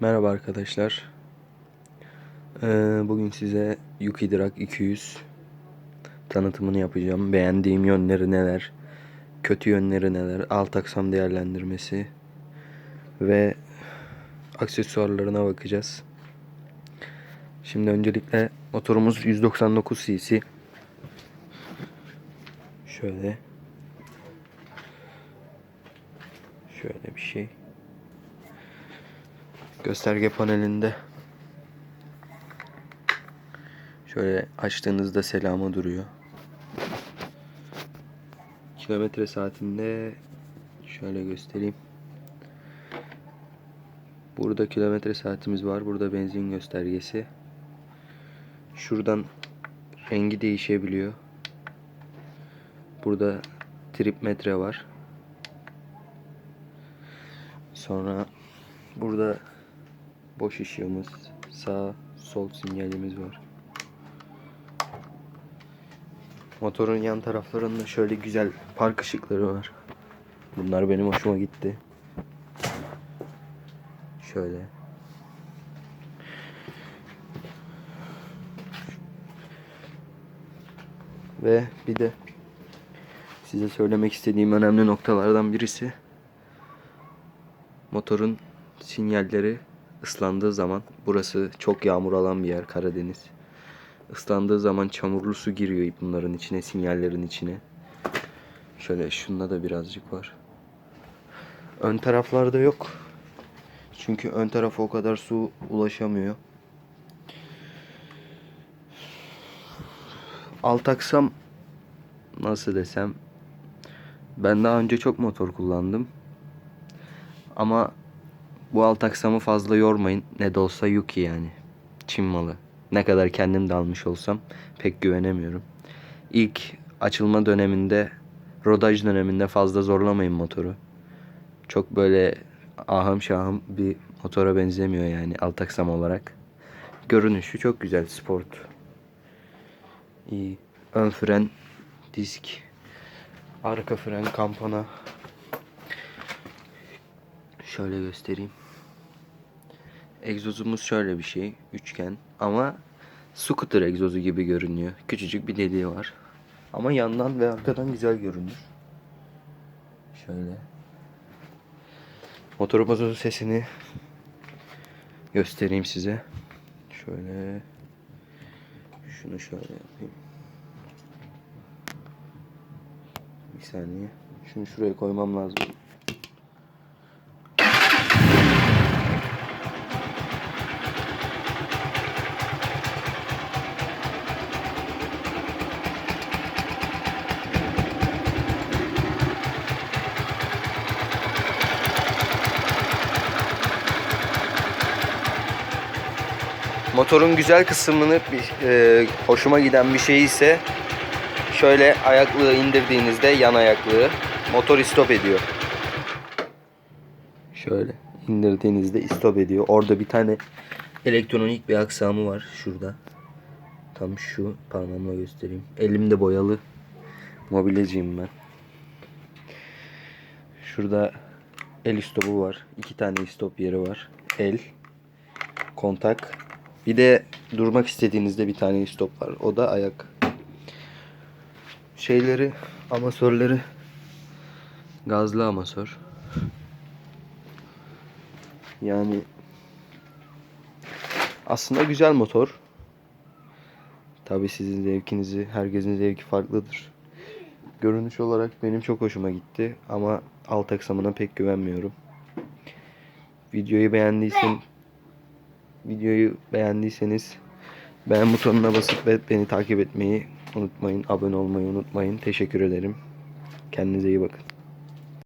Merhaba arkadaşlar. Ee, bugün size Yuki Drag 200 tanıtımını yapacağım. Beğendiğim yönleri neler, kötü yönleri neler, alt aksam değerlendirmesi ve aksesuarlarına bakacağız. Şimdi öncelikle motorumuz 199 cc. Şöyle. Şöyle bir şey. Gösterge panelinde şöyle açtığınızda selamı duruyor. Kilometre saatinde şöyle göstereyim. Burada kilometre saatimiz var. Burada benzin göstergesi. Şuradan rengi değişebiliyor. Burada trip metre var. Sonra burada boş ışığımız, sağ sol sinyalimiz var. Motorun yan taraflarında şöyle güzel park ışıkları var. Bunlar benim hoşuma gitti. Şöyle. Ve bir de size söylemek istediğim önemli noktalardan birisi motorun sinyalleri ıslandığı zaman burası çok yağmur alan bir yer Karadeniz. Islandığı zaman çamurlu su giriyor bunların içine, sinyallerin içine. Şöyle şunda da birazcık var. Ön taraflarda yok. Çünkü ön tarafa o kadar su ulaşamıyor. Alt aksam nasıl desem ben daha önce çok motor kullandım. Ama bu alt aksamı fazla yormayın. Ne de olsa Yuki yani. Çin malı. Ne kadar kendim de almış olsam pek güvenemiyorum. İlk açılma döneminde, rodaj döneminde fazla zorlamayın motoru. Çok böyle ahım şahım bir motora benzemiyor yani alt aksam olarak. Görünüşü çok güzel sport. İyi. Ön fren, disk, arka fren, kampana. Şöyle göstereyim. Egzozumuz şöyle bir şey. Üçgen. Ama scooter egzozu gibi görünüyor. Küçücük bir deliği var. Ama yandan ve arkadan güzel görünür. Şöyle. Motorumuzun sesini göstereyim size. Şöyle. Şunu şöyle yapayım. Bir saniye. Şunu şuraya koymam lazım. Motorun güzel kısmını e, hoşuma giden bir şey ise şöyle ayaklığı indirdiğinizde yan ayaklığı motor stop ediyor. Şöyle indirdiğinizde stop ediyor. Orada bir tane elektronik bir aksamı var şurada. Tam şu parmağımla göstereyim. Elimde boyalı mobilyacıyım ben. Şurada el stopu var. İki tane stop yeri var. El, kontak. Bir de durmak istediğinizde bir tane stop var. O da ayak. Şeyleri, amasörleri gazlı amasör. Yani aslında güzel motor. Tabi sizin zevkinizi, herkesin zevki farklıdır. Görünüş olarak benim çok hoşuma gitti ama alt aksamına pek güvenmiyorum. Videoyu beğendiysen videoyu beğendiyseniz beğen butonuna basıp ve beni takip etmeyi unutmayın. Abone olmayı unutmayın. Teşekkür ederim. Kendinize iyi bakın.